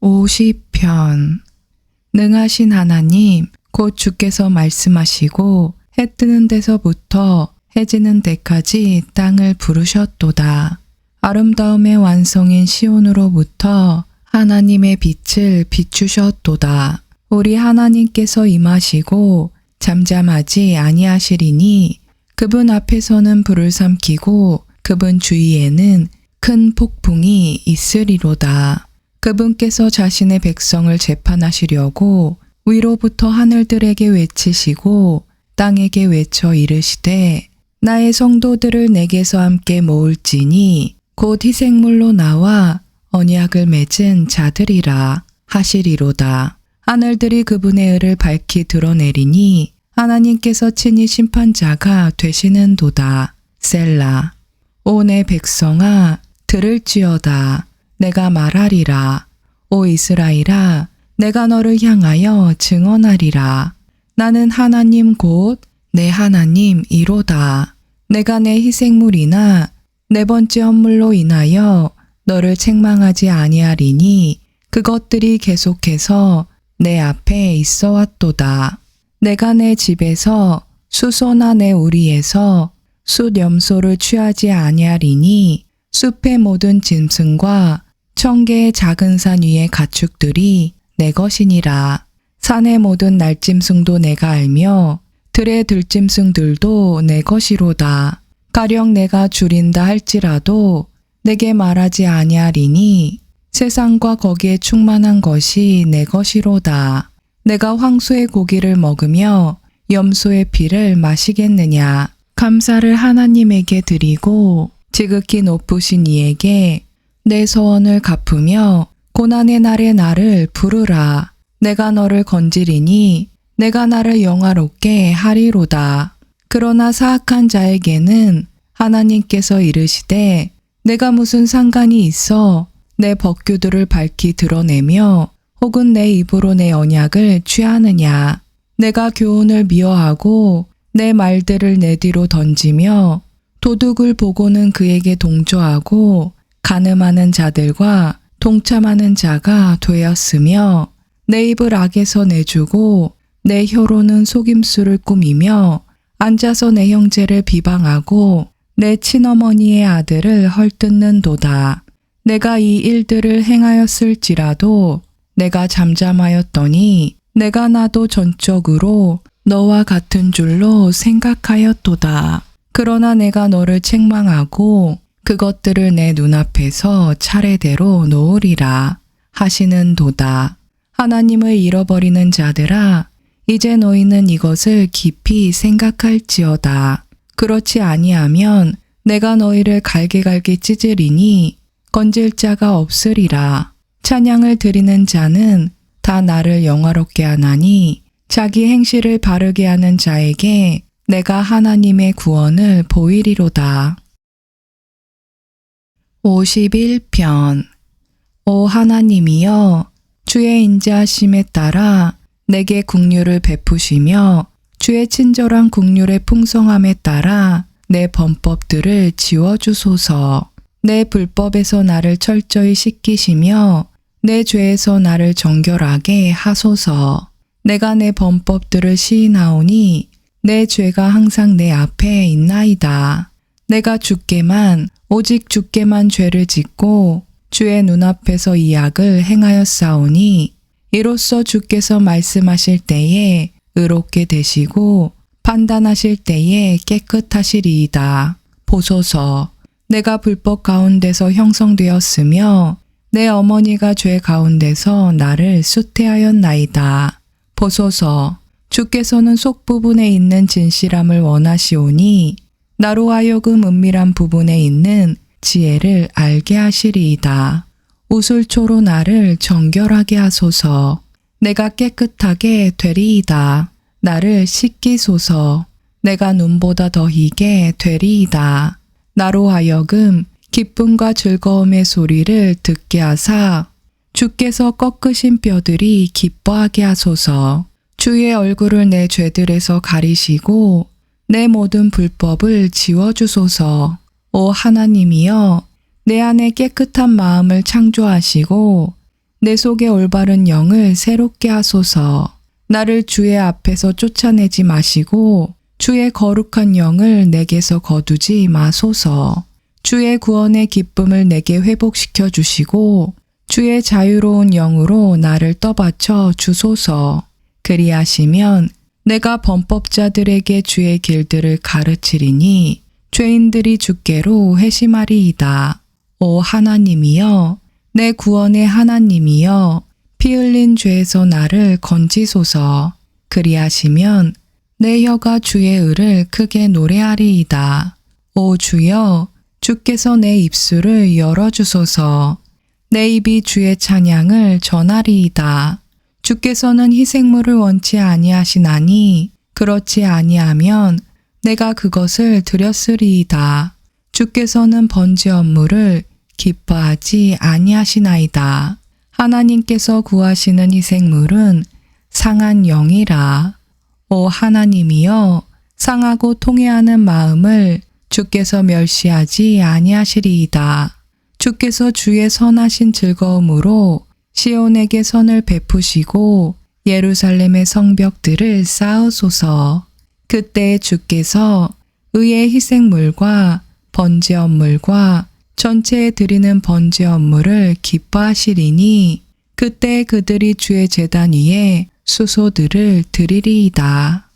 50편 능하신 하나님 곧 주께서 말씀하시고 해 뜨는 데서부터 해 지는 데까지 땅을 부르셨도다. 아름다움의 완성인 시온으로부터 하나님의 빛을 비추셨도다. 우리 하나님께서 임하시고 잠잠하지 아니하시리니 그분 앞에서는 불을 삼키고 그분 주위에는 큰 폭풍이 있으리로다. 그분께서 자신의 백성을 재판하시려고 위로부터 하늘들에게 외치시고 땅에게 외쳐 이르시되 나의 성도들을 내게서 함께 모을지니 곧 희생물로 나와 언약을 맺은 자들이라 하시리로다. 하늘들이 그분의 의를 밝히 드러내리니 하나님께서 친히 심판자가 되시는도다. 셀라. 오 내 백성아 들을지어다. 내가 말하리라. 오 이스라엘아 내가 너를 향하여 증언하리라. 나는 하나님 곧 내 하나님 이로다. 내가 내 희생물이나 네 번째 헌물로 인하여 너를 책망하지 아니하리니 그것들이 계속해서 내 앞에 있어 왔도다. 내가 내 집에서 수소나 내 우리에서 숫 염소를 취하지 아니하리니 숲의 모든 짐승과 천 개의 작은 산 위의 가축들이 내 것이니라. 산의 모든 날짐승도 내가 알며 들의 들짐승들도 내 것이로다. 가령 내가 줄인다 할지라도 내게 말하지 아니하리니 세상과 거기에 충만한 것이 내 것이로다. 내가 황소의 고기를 먹으며 염소의 피를 마시겠느냐. 감사를 하나님에게 드리고 지극히 높으신 이에게 내 소원을 갚으며 고난의 날에 나를 부르라. 내가 너를 건지리니 내가 나를 영화롭게 하리로다. 그러나 사악한 자에게는 하나님께서 이르시되 내가 무슨 상관이 있어 내 법규들을 밝히 드러내며 혹은 내 입으로 내 언약을 취하느냐. 내가 교훈을 미워하고 내 말들을 내 뒤로 던지며 도둑을 보고는 그에게 동조하고 가늠하는 자들과 동참하는 자가 되었으며 내 입을 악에서 내주고 내 혀로는 속임수를 꾸미며 앉아서 내 형제를 비방하고 내 친어머니의 아들을 헐뜯는도다. 내가 이 일들을 행하였을지라도 내가 잠잠하였더니 내가 나도 전적으로 너와 같은 줄로 생각하였도다. 그러나 내가 너를 책망하고 그것들을 내 눈앞에서 차례대로 놓으리라 하시는 도다. 하나님을 잃어버리는 자들아, 이제 너희는 이것을 깊이 생각할지어다. 그렇지 아니하면 내가 너희를 갈기갈기 찢으리니 건질 자가 없으리라. 찬양을 드리는 자는 다 나를 영화롭게 하나니 자기 행실을 바르게 하는 자에게 내가 하나님의 구원을 보이리로다. 51편 오 하나님이여 주의 인자하심에 따라 내게 국류를 베푸시며 주의 친절한 국률의 풍성함에 따라 내 범법들을 지워주소서. 내 불법에서 나를 철저히 씻기시며 내 죄에서 나를 정결하게 하소서. 내가 내 범법들을 시인하오니 내 죄가 항상 내 앞에 있나이다. 내가 주께만 오직 주께만 죄를 짓고 주의 눈앞에서 이 악을 행하였사오니 이로써 주께서 말씀하실 때에 의롭게 되시고 판단하실 때에 깨끗하시리이다. 보소서 내가 불법 가운데서 형성되었으며 내 어머니가 죄 가운데서 나를 수태하였나이다. 보소서 주께서는 속 부분에 있는 진실함을 원하시오니 나로 하여금 은밀한 부분에 있는 지혜를 알게 하시리이다. 우슬초로 나를 정결하게 하소서. 내가 깨끗하게 되리이다. 나를 씻기소서. 내가 눈보다 더 희게 되리이다. 나로 하여금 기쁨과 즐거움의 소리를 듣게 하사 주께서 꺾으신 뼈들이 기뻐하게 하소서. 주의 얼굴을 내 죄들에서 가리시고 내 모든 불법을 지워주소서. 오 하나님이여 내 안에 깨끗한 마음을 창조하시고 내 속에 올바른 영을 새롭게 하소서. 나를 주의 앞에서 쫓아내지 마시고 주의 거룩한 영을 내게서 거두지 마소서. 주의 구원의 기쁨을 내게 회복시켜 주시고 주의 자유로운 영으로 나를 떠받쳐 주소서. 그리하시면 내가 범법자들에게 주의 길들을 가르치리니 죄인들이 주께로 회심하리이다. 오 하나님이여, 내 구원의 하나님이여, 피 흘린 죄에서 나를 건지소서. 그리하시면 내 혀가 주의 의를 크게 노래하리이다. 오 주여, 주께서 내 입술을 열어주소서. 내 입이 주의 찬양을 전하리이다. 주께서는 희생물을 원치 아니하시나니 그렇지 아니하면 내가 그것을 드렸으리이다. 주께서는 번제 업무를 기뻐하지 아니하시나이다. 하나님께서 구하시는 희생물은 상한 영이라. 오 하나님이여 상하고 통회하는 마음을 주께서 멸시하지 아니하시리이다. 주께서 주의 선하신 즐거움으로 시온에게 선을 베푸시고 예루살렘의 성벽들을 쌓으소서. 그때 주께서 의의 희생물과 번제 업물과 전체에 드리는 번제 업물을 기뻐하시리니 그때 그들이 주의 제단 위에 수소들을 드리리이다.